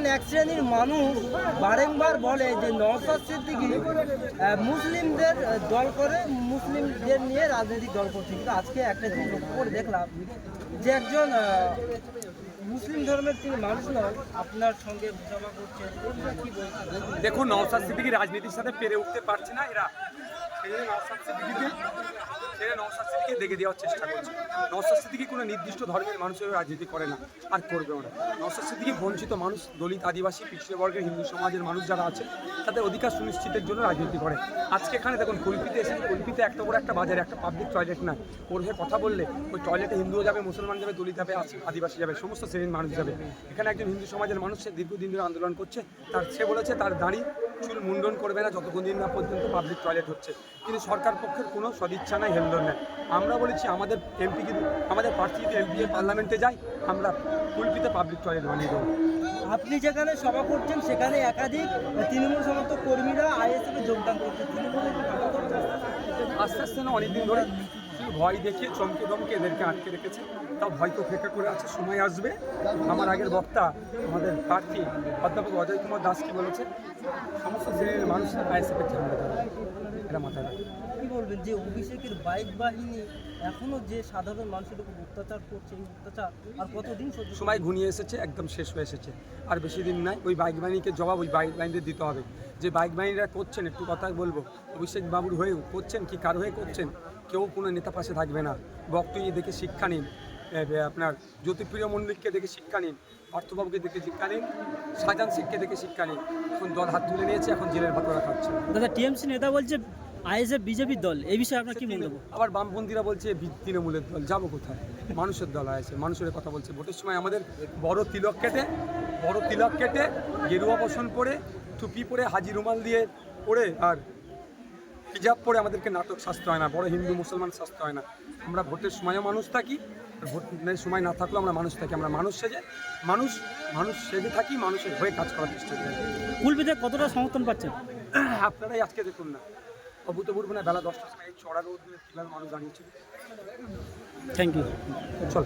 দেখবেন এক শ্রেণির মানুষ বারেংবার বলে যে নওসাদ সিদ্দিকি মুসলিমদের দল করে মুসলিমদের নিয়ে রাজনৈতিক দল করছে। কিন্তু আজকে একটা জিনিস করে দেখলাম যে একজন আহ, মুসলিম ধর্মের মানুষ কি দেখুন নওসাদ সিদ্দিকি রাজনীতির সাথে পেরে উঠতে পারছে না, এরা সেই জন্য নওসাদ সিদ্দিকিকে দেখে দেওয়ার চেষ্টা করছে। নওসাদ সিদ্দিকি কোনো নির্দিষ্ট ধর্মের মানুষের রাজনীতি করে না, আর করবে ওরা নওসাদ সিদ্দিকি বঞ্চিত মানুষ, দলিত আদিবাসী পিছিয়ে বর্গের হিন্দু সমাজের মানুষ যারা আছে, তাদের অধিকার সুনিশ্চিতের জন্য রাজনীতি করে। আজকে এখানে দেখুন, কল্পিতে এসে, কল্পিতে একটা বড় একটা বাজারে, একটা পাবলিক টয়লেট না ওর কথা বললে, ওই টয়লেটে হিন্দুও যাবে, মুসলমান যাবে, দলিত যাবে আদিবাসী যাবে, সমস্ত শ্রেণির মানুষ যাবে। এখানে একজন হিন্দু সমাজের মানুষ সে দীর্ঘদিন ধরে আন্দোলন করছে। তার সে বলেছে তার দাড়ি চুল মুন্ডন করবে না যতক্ষণ দিন না পর্যন্ত পাবলিক টয়লেট হচ্ছে। কিন্তু সরকার পক্ষের কোনো সদিচ্ছা নাই হেলদোল নেই। আমরা বলেছি আমাদের এমপি কিন্তু আমাদের প্রার্থী যদি এমপি পার্লামেন্টে যাই আমরা কুলপিতে পাবলিক টয়লেট বানিয়ে দেবো। আপনি যেখানে সভা করছেন সেখানে একাধিক তৃণমূল সমর্থক কর্মীরা আইএসএফ যোগদান করছে। তৃণমূলের করছে? আস্তে আস্তে না অনেকদিন ধরে শুধু ভয় দেখিয়ে চমকে দমকে এদেরকে আটকে রেখেছে? তাও ভয় তো অপেক্ষা করে আছে সময় আসবে। আমার আগের বক্তা আমাদের প্রার্থী অধ্যাপক অজয় কুমার দাস কি বলেছে? সমস্ত শ্রেণির মানুষ আইএসএফের ঝামেলা এটা মাথায় রাখবে কি বলবেন? যে অভিষেকের বাইক বাহিনী এখনও যে সাধারণ মানুষের উপর অত্যাচার করছে এই অত্যাচার আর কতদিন সহ্য সময় ঘনিয়ে এসেছে একদম শেষ হয়ে এসেছে। আর বেশি দিন নাই ওই বাইক বাহিনীকে জবাব ওই বাইক বাহিনীদের দিতে হবে। যে বাইক বাহিনীরা করছেন একটু কথা বলব। অভিষেক বাবুর হয়ে করছেন কি কার হয়ে করছেন? কেউ কোনো নেতা পাশে থাকবে না। বক্তব্য দেখে শিক্ষা নিন। আপনার জ্যোতিপ্রিয় মন্দিরকে দেখে শিক্ষা নিন। অর্থবাবুকে দেখে শিক্ষা নিন। শাহজাহান শেখকে দেখে শিক্ষা নিন। এখন দল হাত তুলে নিয়েছে এখন জেলের ভাতরা খাচ্ছে। দাদা টিএমসি নেতা বলছে আইএসএফ বিজেপির দল। এই বিষয়ে আপনার কি মন্তব্য? আবার বামপন্থীরা বলছে তৃণমূলের দল। যাব কোথায়? মানুষের দল আছে মানুষের কথা বলছে। ভোটের সময় আমাদের বড় তিলক কেটে বড় তিলক কেটে গেরুয়া বসন পরে টুপি পরে হাজি রুমাল দিয়ে পরে আর হিজাব পরে আমাদেরকে নাটক শাস্তে হয় না বড় হিন্দু মুসলমান শাস্তে হয় না। আমরা ভোটের সময়ও মানুষ থাকি ভোটের সময় না থাকলেও আমরা মানুষ থাকি। আমরা মানুষ সেজে মানুষ মানুষ সেজে থাকি মানুষের হয়ে কাজ করার চেষ্টা করি। কুলপিতে কতটা সমর্থন পাচ্ছেন? আপনারাই আজকে দেখুন না। অভূতপূর্ব না বেলা দশটার সময় এই চড়া রোদ কীভাবে মানুষ দাঁড়িয়েছে থ্যাংক ইউ চল।